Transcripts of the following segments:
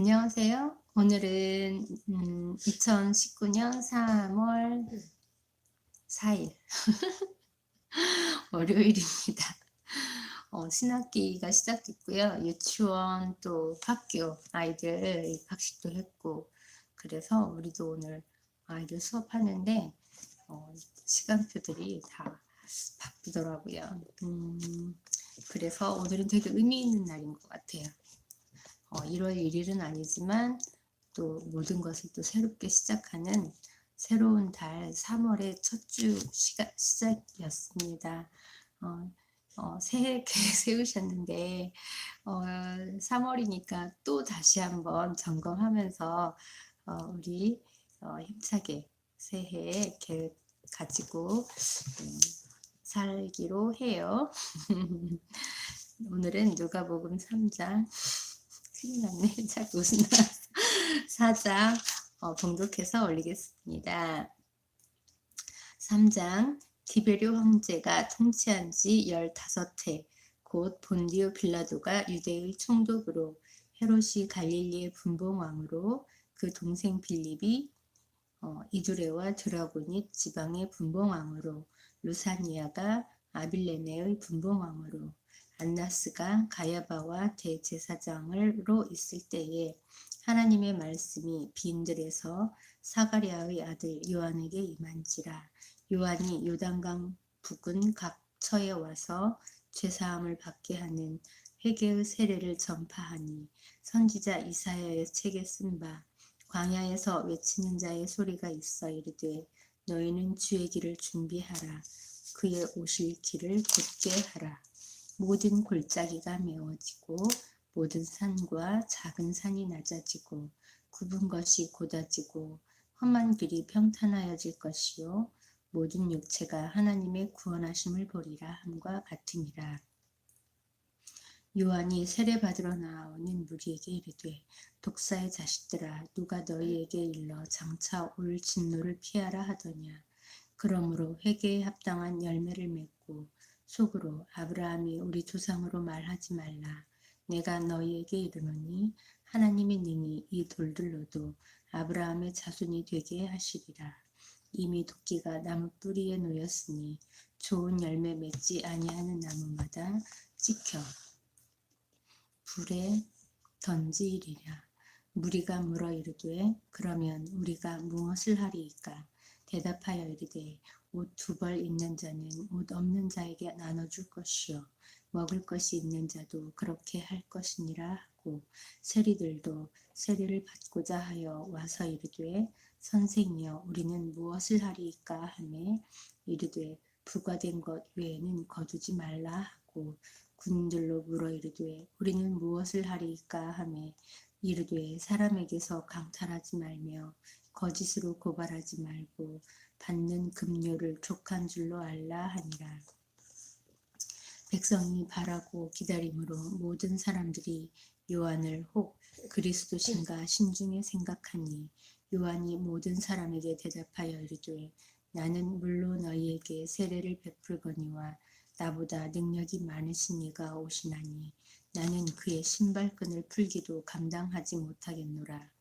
안녕하세요. 오늘은 음, 2019년 3월 4일 월요일입니다. 어, 신학기가 시작됐고요. 유치원 또 학교 아이들 입학식도 했고 그래서 우리도 오늘 아이들 수업하는데 어, 시간표들이 다 바쁘더라고요. 음, 그래서 오늘은 되게 의미 있는 날인 것 같아요. 어, 1월 1일은 아니지만 또 모든 것을 또 새롭게 시작하는 새로운 달 3월의 첫 주 시작이었습니다. 어, 어, 새해 계획 세우셨는데 어, 3월이니까 또 다시 한번 점검하면서 어, 우리 어, 힘차게 새해 계획 가지고 음, 살기로 해요. 오늘은 누가복음 3장 큰일 났네. 자꾸 웃음 나왔어. 4장 어, 봉독해서 올리겠습니다. 3장 디베료 황제가 통치한 지 15해 곧 본디오 빌라도가 유대의 총독으로 헤롯이 갈릴리의 분봉왕으로 그 동생 빌립이 어, 이두레와 드라고닛 지방의 분봉왕으로 루사니아가 아빌레네의 분봉왕으로 안나스가 가야바와 대제사장으로 있을 때에 하나님의 말씀이 빈들에서 사가랴의 아들 요한에게 임한지라. 요한이 요단강 북은 각 처에 와서 죄사함을 받게 하는 회개의 세례를 전파하니 선지자 이사야의 책에 쓴 바 광야에서 외치는 자의 소리가 있어 이르되 너희는 주의 길을 준비하라. 그의 오실 길을 곧게 하라 모든 골짜기가 메워지고 모든 산과 작은 산이 낮아지고 굽은 것이 곧아지고 험한 길이 평탄하여질 것이요 모든 육체가 하나님의 구원하심을 보리라 함과 같으니라. 요한이 세례 받으러 나오는 무리에게 이르되 독사의 자식들아 누가 너희에게 일러 장차 올 진노를 피하라 하더냐 그러므로 회개에 합당한 열매를 맺고 속으로 아브라함이 우리 조상으로 말하지 말라. 내가 너희에게 이르노니 하나님이 능히 이 돌들로도 아브라함의 자손이 되게 하시리라. 이미 도끼가 나무 뿌리에 놓였으니 좋은 열매 맺지 아니하는 나무마다 찍혀 불에 던지리라. 무리가 물어 이르되 그러면 우리가 무엇을 하리이까? 대답하여 이르되 옷 두벌 있는 자는 옷 없는 자에게 나눠줄 것이요. 먹을 것이 있는 자도 그렇게 할 것이니라 하고 세리들도 세리를 받고자 하여 와서 이르되 선생이여 우리는 무엇을 하리이까 하매 이르되 부과된 것 외에는 거두지 말라 하고 군들로 물어 이르되 우리는 무엇을 하리이까 하매 이르되 사람에게서 강탈하지 말며 거짓으로 고발하지 말고 받는 급료를 족한 줄로 알라 하니라. 백성이 바라고 기다림으로 모든 사람들이 요한을 혹 그리스도신가 신중에 생각하니 요한이 모든 사람에게 대답하여 이르되 나는 물로 너희에게 세례를 베풀거니와 나보다 능력이 많으신 이가 오시나니 나는 그의 신발끈을 풀기도 감당하지 못하겠노라.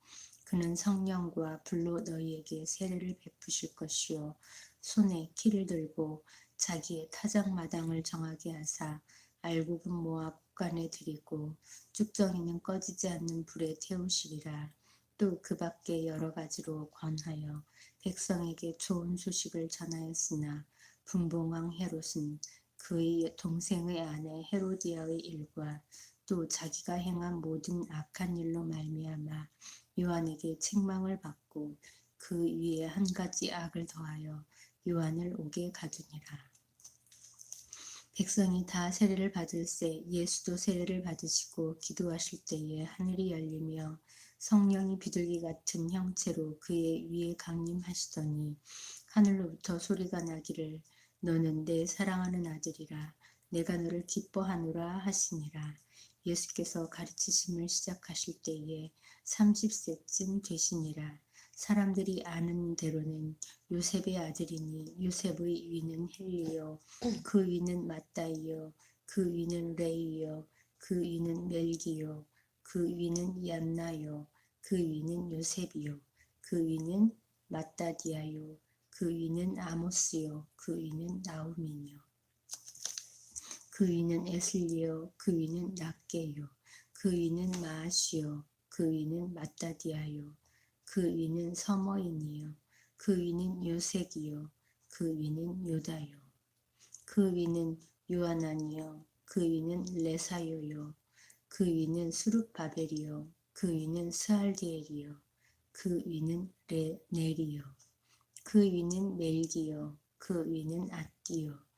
그는 성령과 불로 너희에게 세례를 베푸실 것이요. 손에 키를 들고 자기의 타작 마당을 정하게 하사 알곡은 모아 국간에 드리고 쭉정이는 꺼지지 않는 불에 태우시리라. 또 그 밖에 여러 가지로 권하여 백성에게 좋은 소식을 전하였으나 분봉왕 헤롯은 그의 동생의 아내 헤로디아의 일과 또 자기가 행한 모든 악한 일로 말미암아 요한에게 책망을 받고 그 위에 한 가지 악을 더하여 요한을 오게 가두니라. 백성이 다 세례를 받을새 예수도 세례를 받으시고 기도하실 때에 하늘이 열리며 성령이 비둘기 같은 형체로 그의 위에 강림하시더니 하늘로부터 소리가 나기를 너는 내 사랑하는 아들이라 내가 너를 기뻐하노라 하시니라. 예수께서 가르치심을 시작하실 때에 30세쯤 되시니라. 사람들이 아는 대로는 요셉의 아들이니 요셉의 위는 헬리요. 그 위는 마따이요. 그 위는 레이요. 그 위는 멜기요. 그 위는 얀나요. 그 위는 요셉이요. 그 위는 마따디아요. 그 위는 아모스요. 그 위는 나우미요 그 위는 에슬리요 그 위는 낫게요 그 위는 마아시요 그 위는 마따디아요 그 위는 서머인이요 그 위는 요색이요 그 위는 요다요 그 위는 요하나니요 그 위는 레사요요 그 위는 수룹바벨이요 그 위는 스알디엘이요 그 위는 레, 네리요 그 위는 멜기요 그 위는 아띠요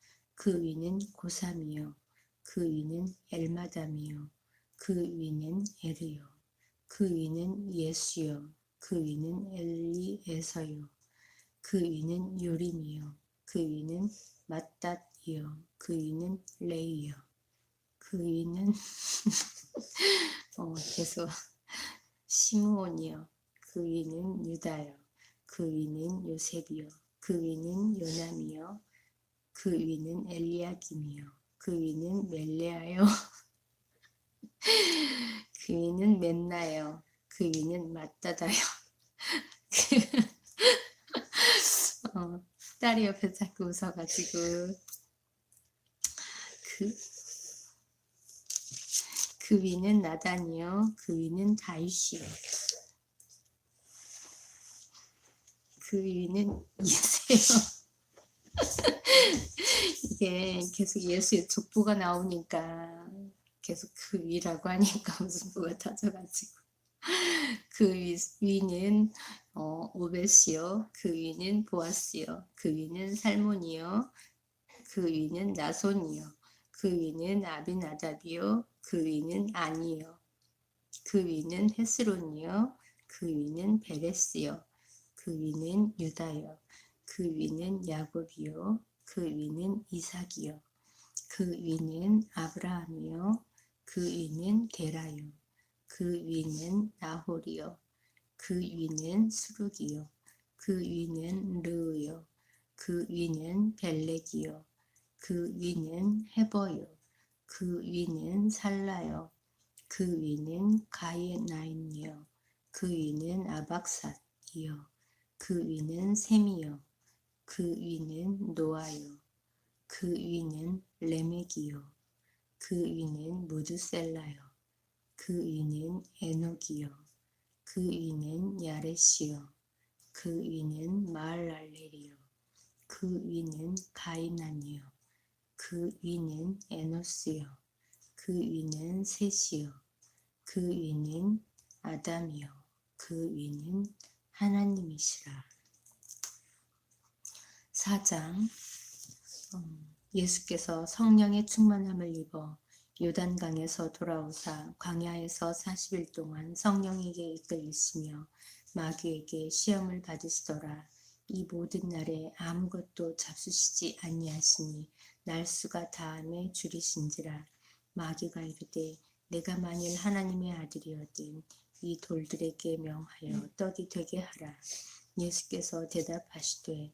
그 위는 고삼이요 그 위는 엘마담이요 그 위는 에르요 그 위는 예수요 그 위는 엘리에서요 그 위는 요림이요 그 위는 마따이요 그 위는 레이요 그 위는 어, 계속 시므온이요 그 위는 유다요 그 위는 요셉이요 그 위는 요남이요 그 위는 엘리야김이요. 그 위는 멜레아요. 그 위는 맨나요. 그 위는 맞다다요. 어, 딸이 옆에 자꾸 웃어가지고. 그, 그 위는 나단이요. 그 위는 다윗이요. 그 위는 이세요 이게 계속 예수의 족보가 나오니까 계속 그 위라고 하니까 무슨 부가 터져가지고. 그 위, 위는 어, 오벳이요. 그 위는 보아스요. 그 위는 살몬이요. 그 위는 나손이요. 그 위는 아비나답이요. 그 위는 아니요. 그 위는 헤스론이요. 그 위는 베레스요. 그 위는 유다요. 그 위는 야곱이요 그 위는 이삭이요 그 위는 아브라함이요 그 위는 데라요 그 위는 나홀이요 그 위는 수룩이요 그 위는 르요 그 위는 벨렉이요 그 위는 헤버요 그 위는 살라요 그 위는 가이나인이요 그 위는 아박삿이요 그 위는 셈이요 그 위는 노아요 그 위는 레멕이요 그 위는 무드셀라요 그 위는 에녹이요 그 위는 야레시요 그 위는 마알랄렐이요 그 위는 가이난이요 그 위는 에노스요 그 위는 셋이요 그 위는 아담이요 그 위는 하나님이시라 4장 음, 예수께서 성령의 충만함을 입어 요단강에서 돌아오사 광야에서 40일 동안 성령에게 이끌리시며 마귀에게 시험을 받으시더라. 이 모든 날에 아무것도 잡수시지 아니하시니 날수가 다함에 줄이신지라 마귀가 이르되 내가 만일 하나님의 아들이었든 이 돌들에게 명하여 떡이 되게 하라. 예수께서 대답하시되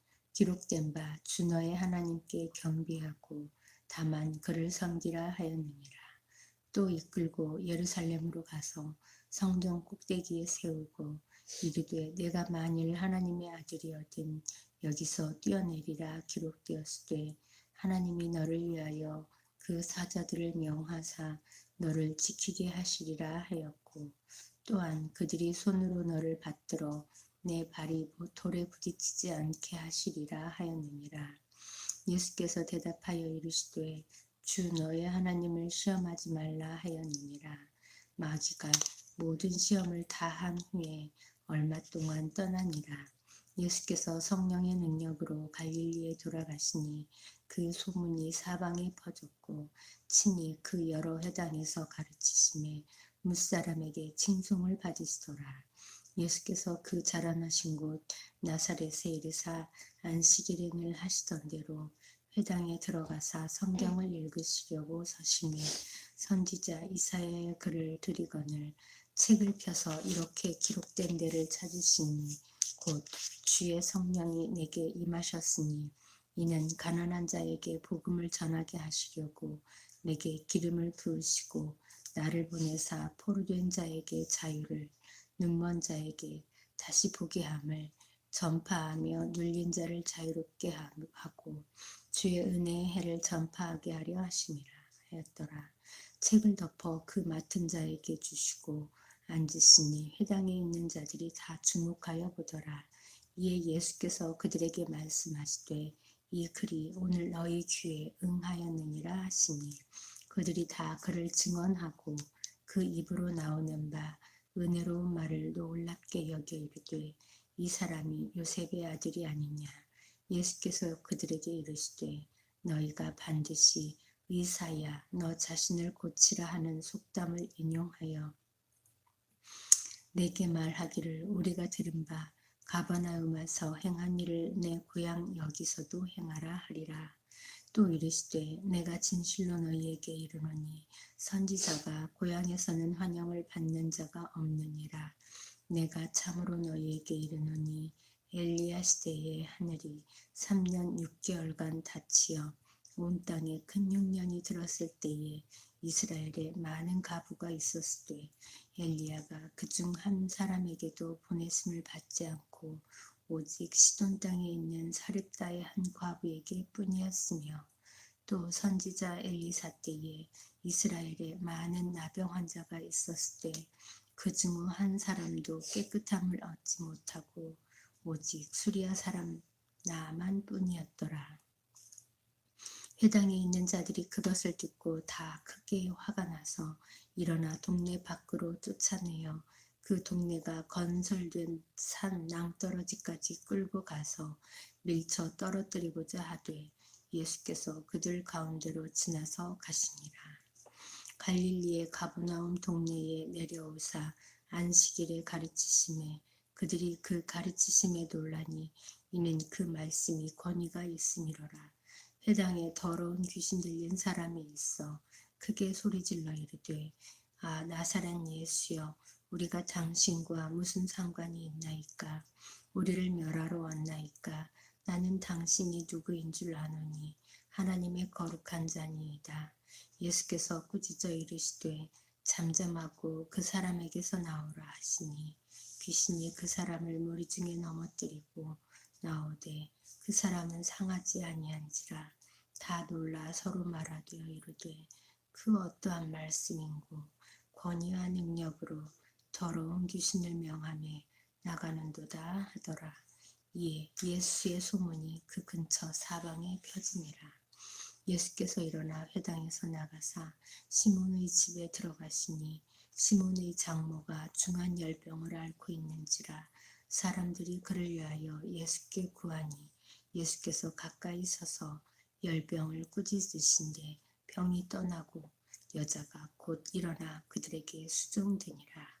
기록된 바 주 너의 하나님께 경비하고 다만 그를 섬기라 하였느니라. 또 이끌고 예루살렘으로 가서 성전 꼭대기에 세우고 이르되 내가 만일 하나님의 아들이었든 여기서 뛰어내리라 기록되었으되 하나님이 너를 위하여 그 사자들을 명하사 너를 지키게 하시리라 하였고 또한 그들이 손으로 너를 받들어 내 발이 돌에 부딪히지 않게 하시리라 하였느니라. 예수께서 대답하여 이르시되 주 너의 하나님을 시험하지 말라 하였느니라. 마귀가 모든 시험을 다 한 후에 얼마 동안 떠나니라. 예수께서 성령의 능력으로 갈릴리에 돌아가시니 그 소문이 사방에 퍼졌고 친히 그 여러 회당에서 가르치심에 무사람에게 칭송을 받으시더라. 예수께서 그 자라나신 곳 나사렛에 이르사 안식일에늘 하시던 대로 회당에 들어가사 성경을 읽으시려고 서시니 선지자 이사야의 글을 들이거늘 책을 펴서 이렇게 기록된 데를 찾으시니 곧 주의 성령이 내게 임하셨으니 이는 가난한 자에게 복음을 전하게 하시려고 내게 기름을 부으시고 나를 보내사 포로된 자에게 자유를 눈먼 자에게 다시 보게 함을 전파하며 눌린 자를 자유롭게 하고 주의 은혜의 해를 전파하게 하려 하심이라 하였더라. 책을 덮어 그 맡은 자에게 주시고 앉으시니 회당에 있는 자들이 다 주목하여 보더라. 이에 예수께서 그들에게 말씀하시되 이 글이 오늘 너희 귀에 응하였느니라 하시니 그들이 다 그를 증언하고 그 입으로 나오는 바 은혜로운 말을 놀랍게 여겨 이르되 이 사람이 요셉의 아들이 아니냐 예수께서 그들에게 이르시되 너희가 반드시 의사야 너 자신을 고치라 하는 속담을 인용하여 내게 말하기를 우리가 들은 바 가버나움에서 행한 일을 내 고향 여기서도 행하라 하리라. 또 이르시되 내가 진실로 너희에게 이르노니 선지자가 고향에서는 환영을 받는 자가 없느니라. 내가 참으로 너희에게 이르노니 엘리야 시대에 하늘이 3년 6개월간 닫히어 온 땅에 큰 흉년이 들었을 때에 이스라엘에 많은 가부가 있었을 때 엘리야가 그 중 한 사람에게도 보냈음을 받지 않고 오직 시돈 땅에 있는 사렙다의 한 과부에게 뿐이었으며 또 선지자 엘리사 때에 이스라엘에 많은 나병 환자가 있었을 때 그중한 사람도 깨끗함을 얻지 못하고 오직 수리아 사람 나만 뿐이었더라. 회당에 있는 자들이 그것을 듣고 다 크게 화가 나서 일어나 동네 밖으로 쫓아내어 그 동네가 건설된 산 낭떠러지까지 끌고 가서 밀쳐 떨어뜨리고자 하되 예수께서 그들 가운데로 지나서 가시니라. 갈릴리의 가브나움 동네에 내려오사 안식일에 가르치심에 그들이 그 가르치심에 놀라니 이는 그 말씀이 권위가 있음이로라. 회당에 더러운 귀신 들린 사람이 있어 크게 소리질러 이르되 아 나사렛 예수여 우리가 당신과 무슨 상관이 있나이까? 우리를 멸하러 왔나이까? 나는 당신이 누구인 줄 아노니 하나님의 거룩한 자니이다. 예수께서 꾸짖어 이르시되 잠잠하고 그 사람에게서 나오라 하시니 귀신이 그 사람을 무리 중에 넘어뜨리고 나오되 그 사람은 상하지 아니한지라. 다 놀라 서로 말하되 이르되 그 어떠한 말씀인고 권위와 능력으로 더러운 귀신을 명함에 나가는도다 하더라. 이에 예수의 소문이 그 근처 사방에 펴지니라. 예수께서 일어나 회당에서 나가사 시몬의 집에 들어가시니 시몬의 장모가 중한 열병을 앓고 있는지라 사람들이 그를 위하여 예수께 구하니 예수께서 가까이 서서 열병을 꾸짖으신데 병이 떠나고 여자가 곧 일어나 그들에게 수종되니라.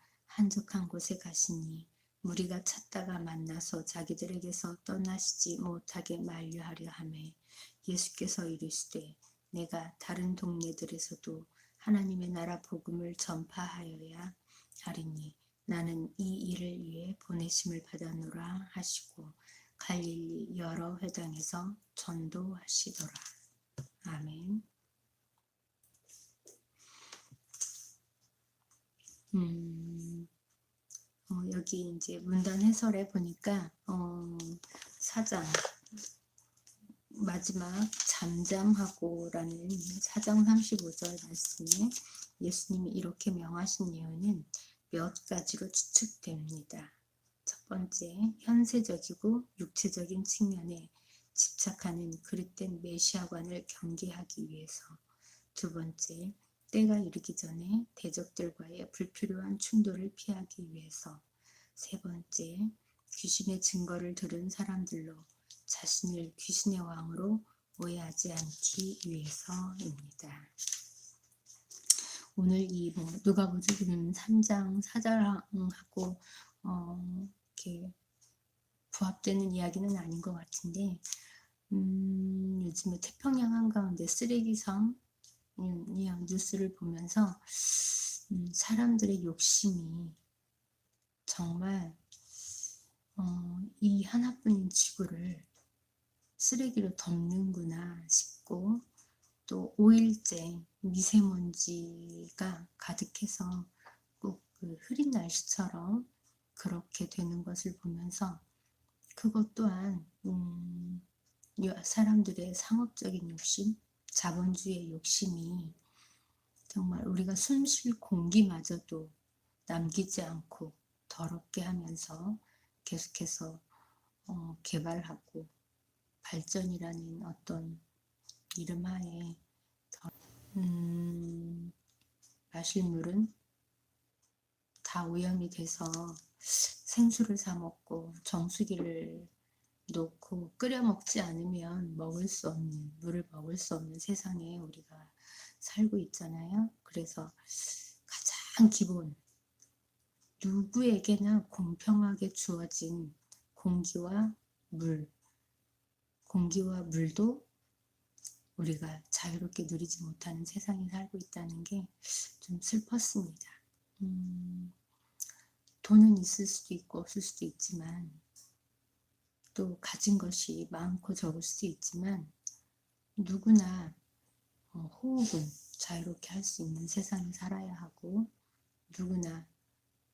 한적한 곳에 가시니 무리가 찾다가 만나서 자기들에게서 떠나시지 못하게 만류하려 하매 예수께서 이르시되 내가 다른 동네들에서도 하나님의 나라 복음을 전파하여야 하리니 나는 이 일을 위해 보내심을 받았노라 하시고 갈릴리 여러 회당에서 전도하시더라. 아멘. 음, 어, 여기 이제 문단 해설에 보니까 어, 사장 마지막 잠잠하고라는 4장 35절 말씀에 예수님이 이렇게 명하신 이유는 몇 가지로 추측됩니다. 첫 번째, 현세적이고 육체적인 측면에 집착하는 그릇된 메시아관을 경계하기 위해서. 두 번째, 때가 이르기 전에 대적들과의 불필요한 충돌을 피하기 위해서. 세 번째, 귀신의 증거를 들은 사람들로 자신을 귀신의 왕으로 오해하지 않기 위해서입니다. 오늘 이 뭐 누가복음 3장 4절하고 어, 이렇게 부합되는 이야기는 아닌 것 같은데 음, 요즘에 태평양 한가운데 쓰레기섬 음, 이 뉴스를 보면서 음, 사람들의 욕심이 정말 어, 이 하나뿐인 지구를 쓰레기로 덮는구나 싶고 또 5일째 미세먼지가 가득해서 꼭 그 흐린 날씨처럼 그렇게 되는 것을 보면서 그것 또한 음, 사람들의 상업적인 욕심, 자본주의의 욕심이 정말 우리가 숨쉴 공기마저도 남기지 않고 더럽게 하면서 계속해서 어, 개발하고 발전이라는 어떤 이름 하에 음, 마실 물은 다 오염이 돼서 생수를 사 먹고 정수기를 놓고 끓여 먹지 않으면 먹을 수 없는 물을 먹을 수 없는 세상에 우리가 살고 있잖아요. 그래서 가장 기본 누구에게나 공평하게 주어진 공기와 물 공기와 물도 우리가 자유롭게 누리지 못하는 세상에 살고 있다는 게 좀 슬펐습니다. 음, 돈은 있을 수도 있고 없을 수도 있지만 또 가진 것이 많고 적을 수도 있지만 누구나 어, 호흡은 자유롭게 할 수 있는 세상에 살아야 하고 누구나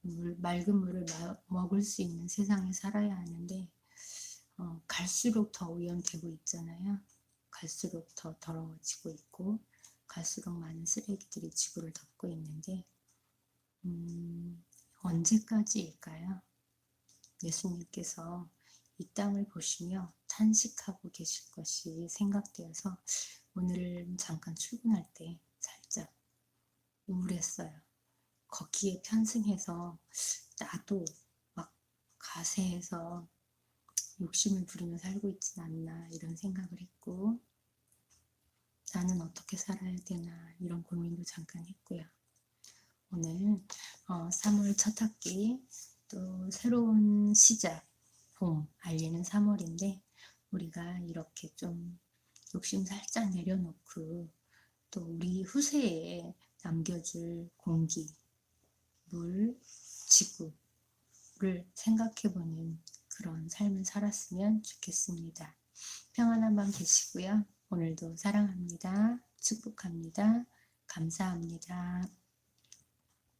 물, 맑은 물을 마, 먹을 수 있는 세상에 살아야 하는데 어, 갈수록 더 오염되고 있잖아요. 갈수록 더 더러워지고 있고 갈수록 많은 쓰레기들이 지구를 덮고 있는데 음, 언제까지일까요? 예수님께서 이 땅을 보시며 탄식하고 계실 것이 생각되어서 오늘 잠깐 출근할 때 살짝 우울했어요. 거기에 편승해서 나도 막 가세해서 욕심을 부리며 살고 있진 않나 이런 생각을 했고 나는 어떻게 살아야 되나 이런 고민도 잠깐 했고요. 오늘 어, 3월 첫 학기 또 새로운 시작 봄 알리는 3월인데 우리가 이렇게 좀 욕심 살짝 내려놓고 또 우리 후세에 남겨줄 공기, 물, 지구를 생각해보는 그런 삶을 살았으면 좋겠습니다. 평안한 밤 되시고요. 오늘도 사랑합니다. 축복합니다. 감사합니다.